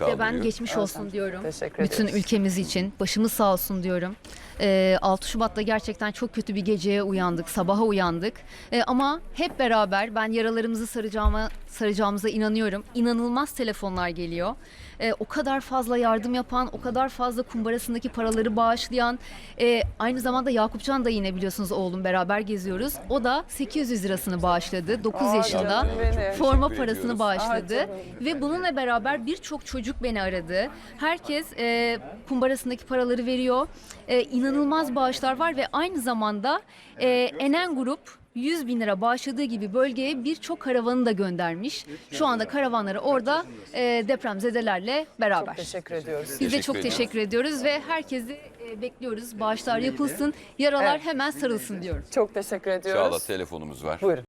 Ben kaldırıyor. geçmiş olsun diyorum. Teşekkür Bütün ederiz. ülkemiz için. Başımız sağ olsun diyorum. Ee, 6 Şubat'ta gerçekten çok kötü bir geceye uyandık. Sabaha uyandık. Ee, ama hep beraber ben yaralarımızı saracağıma, saracağımıza inanıyorum. İnanılmaz telefonlar geliyor. Ee, o kadar fazla yardım yapan, o kadar fazla kumbarasındaki paraları bağışlayan. e, aynı zamanda Yakupcan da yine biliyorsunuz oğlum beraber geziyoruz. O da 800 lirasını bağışladı. 9 Aa, yaşında. canım. Forma parasını bağışladı. Aa. Ve bununla beraber birçok çocuk beni aradı. Herkes e, kumbarasındaki paraları veriyor. E, inanılmaz bağışlar var ve aynı zamanda e, Enen Grup 100 bin lira bağışladığı gibi bölgeye birçok karavanı da göndermiş. Şu anda karavanları orada e, depremzedelerle beraber. Çok teşekkür ediyoruz. Biz de çok teşekkür ediyoruz ve herkesi e, bekliyoruz. Bağışlar yapılsın, yaralar Evet. hemen sarılsın diyorum. Çok teşekkür ediyoruz. Çağla telefonumuz var. Buyurun.